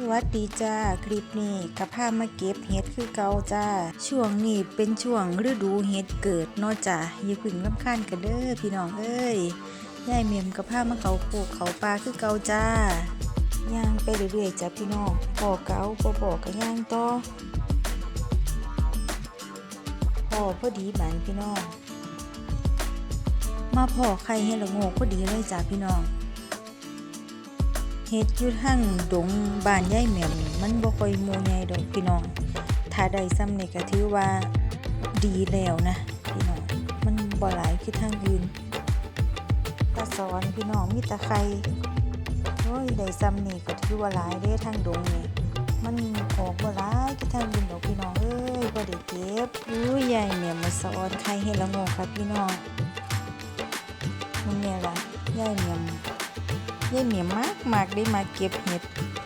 สวัสดีจ้าคลิปนี้กระพามาเก็บเห็ดคือเก่าจ้า ช่วงนี้เป็นช่วงฤดูเห็ดเกิดนาะจ้าอย่าพึ่งลำคาญกันเด้อพี่น้องเอ้ยยายเมียมกระพามาเขาปลูกเขาปลาคือเก่าจ้าย่างไปเรื่อยๆจ้าพี่น้องพอเก่าพอบอกกันย่างต่อพอพอดีบานพี่น้องมาพอใครให้ละโงกพอดีเลยจ้าพี่น้อง เฮ็ดอยู่ทางดงบ้านยายแหม่มนี่มันบ่ค่อยหมู่ใหญ่ดอกพี่น้อง ถ้าได้ซ้ำนี่ก็ถือว่าดีแล้วนะพี่น้อง มันบ่หลายคือทางอื่นตาสอนพี่น้องมีตะไคร้โอ้ยได้ซ้ำนี่ก็ถือว่าหลายเด้ทางดงนี่มันออกบ่หลายคือทางอื่นดอกพี่น้องเอ้ยบ่ได้เก็บอุ้ยายแหม่มมาสอนใครให้ละโงครับพี่น้องมันเนี่ยล่ะยายแหม่ม ยายเหมียมมากมากได้มาเก็บเห็ด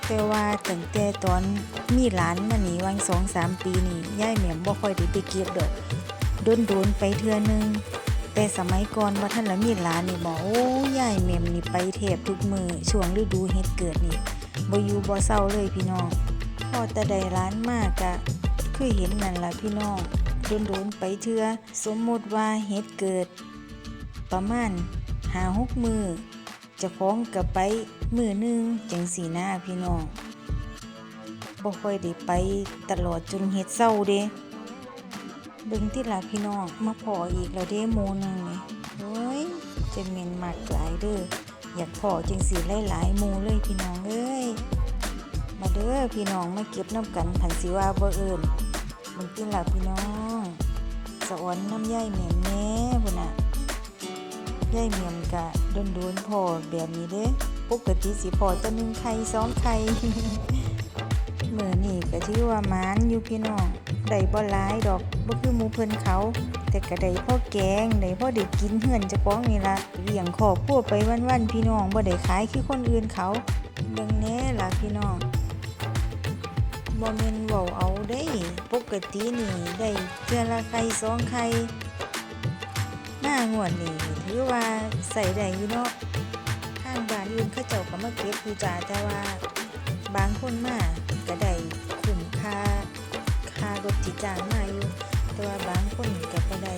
แต่ว่าตั้งแต่ตอนมีหลานมานี่วังสองสามปีนี่ยายเหมียมบ่ค่อยได้ไปเก็บดอกโดนโดนๆไปเทื่อนึงแต่สมัยก่อนว่าท่านละมีหลานนี่บอกโอ้ยายเหมียมนี่ไปแทบทุกมือช่วงฤดูเห็ดเกิดนี่บ่อยู่บ่เศร้าเลยพี่น้องพอแต่ได้ร้านมากกะคือเห็นนั่นล่ะพี่น้องโดนโดนๆไปเทื่อสมมุติว่าเห็ดเกิด ประมาณหาหกมือ จะคล้องกับไปมือหนึ่งจังสีหน้าพี่น้องบ่ค่อยได้ไปตลอดจนเฮ็ดเศร้าเด้เบิ่งที่ล่ะพี่น้องมาพออีกแล้วเด้โมหนึงนี่โอ้ยจะเมนมากหลายเด้ออยากพอจังสีหลายๆหมู่เลยพี่น้องเอ้ยมาเด้อพี่น้องมาเก็บน้ำกันผันสิว่าบ่เอิ้นเบิ่งที่ล่ะพี่น้องสะออนน้ำยแม่แม่พุ่นน่ ยายเมียมกะโดนโดนพอแบบนี้เด้ปกติสิพอจะหนึ่งไข่สองไข่เมื่อนี่ก็ถือว่ามานอยู่พี่น้องได้บ่หลายดอกบ่คือหมูเพิ่นเขา แต่ก็ได้พ่อแกงได้พ่อได้กินเฮือนจ้าของนี่ละเลี้ยงครอบครัวไปวันๆพี่น้องบ่ได้ขายคือคนอื่นเขาเบิ่งแน่ล่ะพี่น้องบ่แม่นเว้าเอาเด้ ปกตินี่ได้เทื่อละไข่สองไข่ หน้างวดนี่ถือว่าใส่ได้อยู่เนาะทางบ้านอื่นเขาเจ้าก็มาเก็บอยู่จ้าแต่ว่าบางคนมาก็ได้คุ้มค่าค่ารถที่จ้างมาอยู่แต่ว่าบางคนก็บ่ได้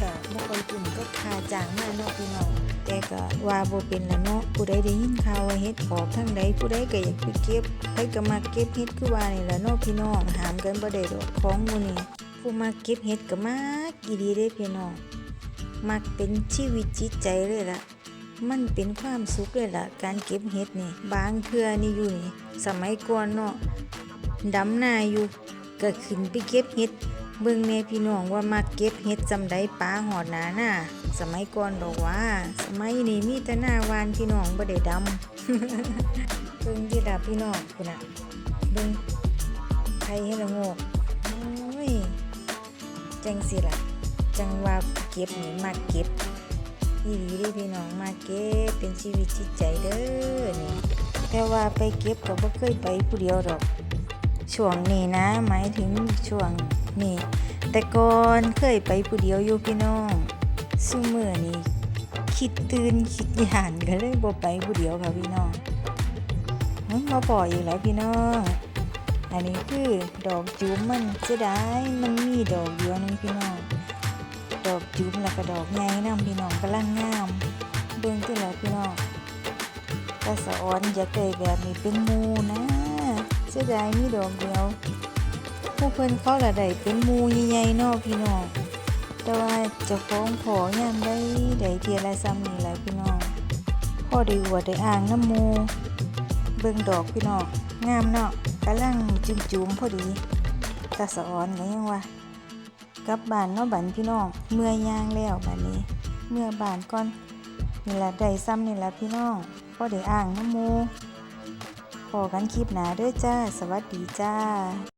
ก็บ่ค่อยคุ้มก็ค่าจ้างมาเนาะพี่น้องแต่ก็ว่าบ่เป็นละเนาะผู้ใดได้ยินข่าวว่าเฮ็ดออกทางใดผู้ใดก็อยากไปเก็บใครก็มาเก็บเฮ็ดคือว่านี่ละเนาะพี่น้องหามกันบ่ได้ดอกของหมู่นี้ผู้มาเก็บเฮ็ดก็มากอีดีเด้พี่น้อง มักเป็นชีวิตจิตใจเลยล่ะ มันเป็นความสุขเลยล่ะ การเก็บเห็ดนี่บางเทื่อนี่อยู่นี่สมัยก่อนเนาะดำนาอยู่ก็ขึ้นไปเก็บเห็ดเบิ่งแม่พี่น้องว่ามักเก็บเห็ดจำได้ปลาหอดหนาหน้าสมัยก่อนดอกว่า สมัยนี้มีแต่หน้าวานพี่น้องบ่ได้ดำเบิ่งที่ดาพี่น้องคุณน่ะเบิ่งใครให้ละงกโอ้ยจังสิล่ะ จังว่า เก็บนี่มาเก็บอีหลีด้พี่น้องมาเก็บเป็นชีวิตจิตใจเด้อนี่แต่ว่าไปเก็บก็บ่เคยไปผู้เดียวดอกช่วงนี้นะ หมายถึงช่วงนี้แต่ก่อนเคยไปผู้เดียวอยู่พี่น้องซุมื้อนี้คิดตื่นคิดยานก็เลยบ่ไปผู้เดียวค่ะพี่น้องหึมาพอยอีกแล้วพี่น้องอันนี้คือดอกจุ๋มมันเสียดายมันมีดอกเดียวหนึงพี่น้อง ดอกจุ๋มแล้วก็ดอกใหญ่นำพี่น้องกำลังงาม เบิ่งที่แล้วพี่น้องตาสะออนอยากได้แบบนี้เป็นมูนะเสียดายมีดอกเดียวผู้เพิ่นเขาละได้เป็นมูใหญ่ๆนาะพี่น้องแต่ว่าจ้าของขอยามได้ได้เทียละซ้ำนี่แหละพี่น้องพ่อได้อวดได้อ่างน้ำมูเบิ่งดอกพี่น้องงามเนาะกำลังจุ่มๆพอดีตาสะออนก็ยังว่า กลับบ้านเนาะบันพี่น้อง เมื่อยย่างแล้วบัดนี้ เมื่อบ้านก่อนนี่แหละได้ซ้ำนี่แหละพี่น้องพอได้อ่างน้ำมูพอกันคลิปหนาเด้อจ้า สวัสดีจ้า